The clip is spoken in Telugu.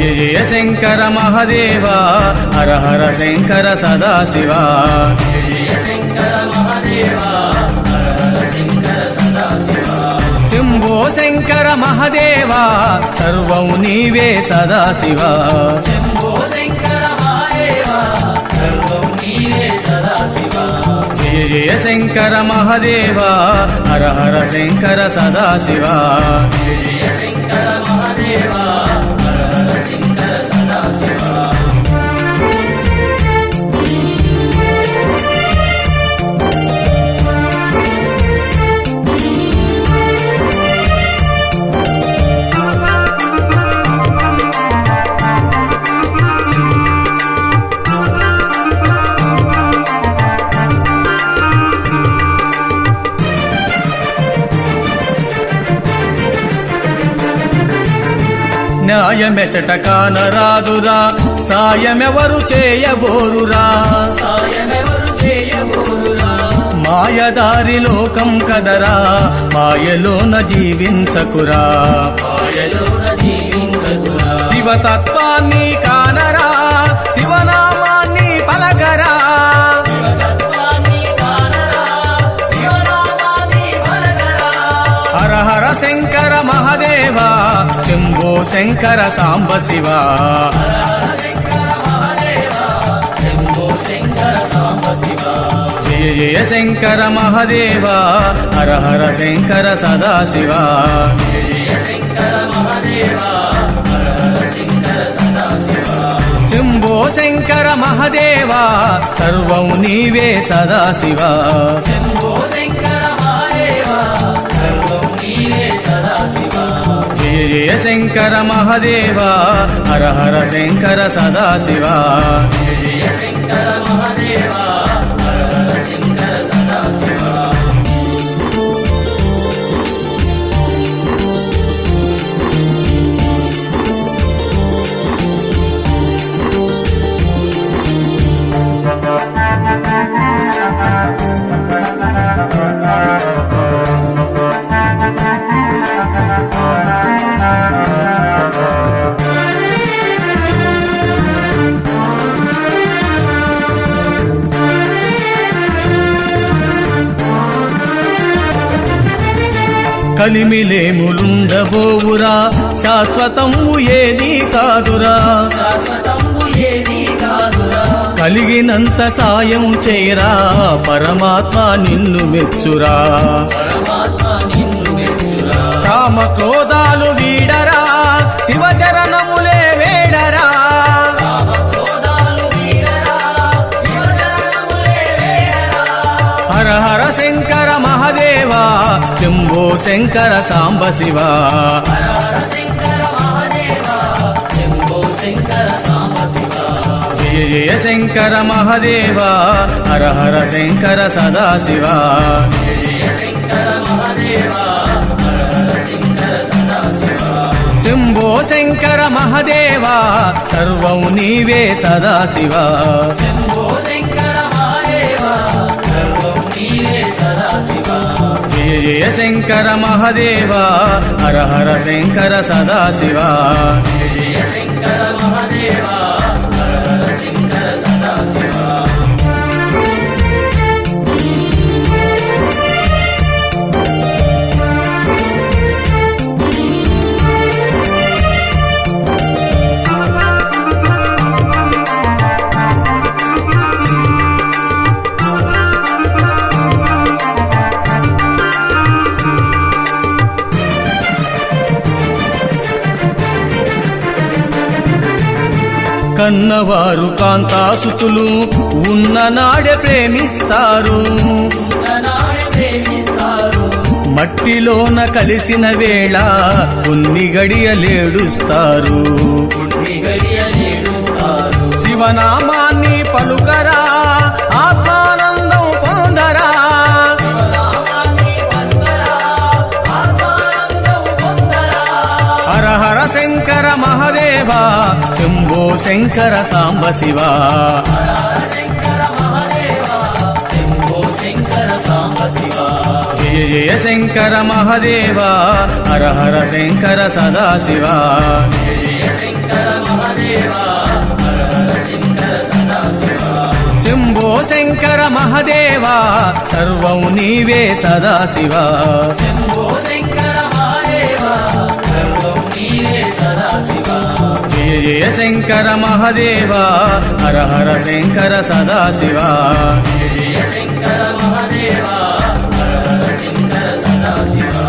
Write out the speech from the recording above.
జయ జయ శంకర మహదేవ హర హర శంకర సదాశివ. శంభో శంకర మహదేవ సర్వం నీవే సదాశివ. జయ జయ శంకర మహదేవ హర హర శంకర సదాశివ. జయ జయ శంకర మహదేవా కానరాదురా సాయమెవరు చేయబోరురా. సాయమెవరు చేయబోరురా మాయదారి లోకం కదరా. మాయలోన జీవించకురా. మాయలోన జీవించకురా. శివతత్వాన్ని కానరా. శివనామాన్ని శంకర సాంబ శివ. జయ జయ శంకర మహదేవ హర హర శంకర సదాశివ. జయ శంకర మహదేవ హర హర సదాశివ శంభో శంకర మహదేవ సర్వం నీవే సదాశివ. శంభో జయ శంకర మహదేవ హర హర శంకర సదాశివ. జయ జయ శంకర మహదేవ కలిమిలేములుండబోవురా శాశ్వతము ఏది కాదురా. కలిగినంత సాయం చేయరా. పరమాత్మ నిన్ను మెచ్చురా. కామ క్రోధాలు శంభో శంకర సాంబ శివ. జయ జయ శంకర మహదేవ. హర హర శంకర సదాశివ. శంభో శంకర మహదేవ సర్వం నీవే సదాశివ. శంభో మహదేవ హర హర శంకర సదాశివా. కన్నవారు కాంతాసుతులు ఉన్న నాడే ప్రేమిస్తారు. మట్టిలోన కలిసిన వేళ కొన్ని గడియలేడుస్తారు. శివనామాన్ని పలుకరా శంభో శంకర సాంబ శివ. జయ జయ శంకర మహదేవ. హర హర శంకర సదాశివ శంభో శంకర మహదేవా. సర్వం నీవే సదాశివ శంభో శంకర జయ జయ శంకర మహదేవా హర హర శంకర సదాశివ. జయ జయ శంకర మహదేవా హర హర శంకర సదాశివా.